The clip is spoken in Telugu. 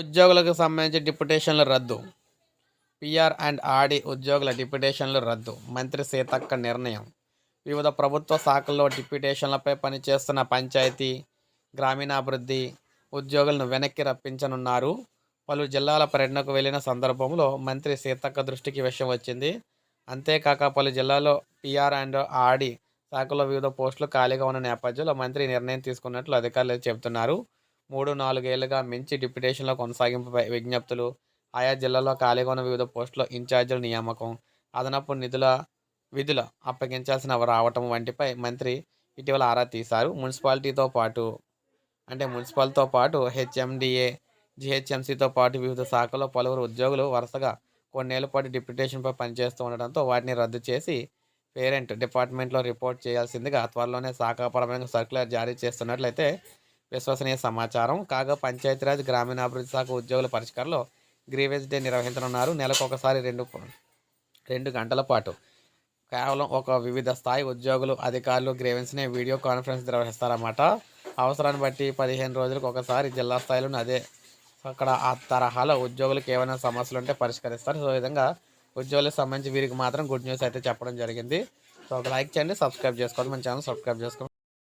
ఉద్యోగులకు సంబంధించి డిప్యుటేషన్లు రద్దు. పిఆర్ అండ్ ఆర్డి ఉద్యోగుల డిప్యుటేషన్లు రద్దు. మంత్రి సీతక్క నిర్ణయం. వివిధ ప్రభుత్వ శాఖల్లో డిప్యుటేషన్లపై పనిచేస్తున్న పంచాయతీ గ్రామీణాభివృద్ధి ఉద్యోగులను వెనక్కి రప్పించనున్నారు. పలు జిల్లాల పర్యటనకు వెళ్ళిన సందర్భంలో మంత్రి సీతక్క దృష్టికి విషయం వచ్చింది. అంతేకాక పలు జిల్లాల్లో పిఆర్ అండ్ ఆడి శాఖలో వివిధ పోస్టులు ఖాళీగా ఉన్న నేపథ్యంలో మంత్రి నిర్ణయం తీసుకున్నట్లు అధికారులు చెబుతున్నారు. మూడు నాలుగేళ్ళుగా మించి డిప్యుటేషన్ల కొనసాగింపుపై విజ్ఞప్తులు. ఆయా జిల్లాలో ఖాళీగా ఉన్న వివిధ పోస్టుల ఇన్ఛార్జీల నియామకం అదనపు నిధుల విధుల అప్పగించాల్సిన రావటం వంటిపై మంత్రి ఇటీవల ఆరా తీశారు. మున్సిపాలిటీతో పాటు అంటే మున్సిపల్తో పాటు హెచ్ఎండిఏ జిహెచ్ఎంసీతో పాటు వివిధ శాఖల్లో పలువురు ఉద్యోగులు వరుసగా కొన్నేళ్ళ పాటు డిప్యుటేషన్పై పనిచేస్తూ ఉండడంతో వాటిని రద్దు చేసి పేరెంట్ డిపార్ట్మెంట్లో రిపోర్ట్ చేయాల్సిందిగా త్వరలోనే శాఖాపరమైన సర్క్యులర్ జారీ చేస్తున్నట్లయితే విశ్వసనీయ సమాచారం. కాగా పంచాయతీరాజ్ గ్రామీణాభివృద్ధి శాఖ ఉద్యోగుల పరిష్కారంలో గ్రీవెన్స్ డే నిర్వహించనున్నారు. నెలకు ఒకసారి రెండు రెండు గంటల పాటు. కేవలం ఒక వివిధ స్థాయి ఉద్యోగులు అధికారులు గ్రీవెన్స్ని వీడియో కాన్ఫరెన్స్ నిర్వహిస్తారన్నమాట. అవసరాన్ని బట్టి పదిహేను రోజులకు ఒకసారి జిల్లా స్థాయిలోని అదే అక్కడ ఆ తరహాలో ఉద్యోగులకు ఏమైనా సమస్యలు ఉంటే పరిష్కరిస్తారు. సో విధంగా ఉద్యోగులకు సంబంధించి వీరికి మాత్రం గుడ్ న్యూస్ అయితే చెప్పడం జరిగింది. సో ఒక లైక్ చేయండి సబ్స్క్రైబ్ చేసుకోండి. మన ఛానల్ సబ్స్క్రైబ్ చేసుకోండి.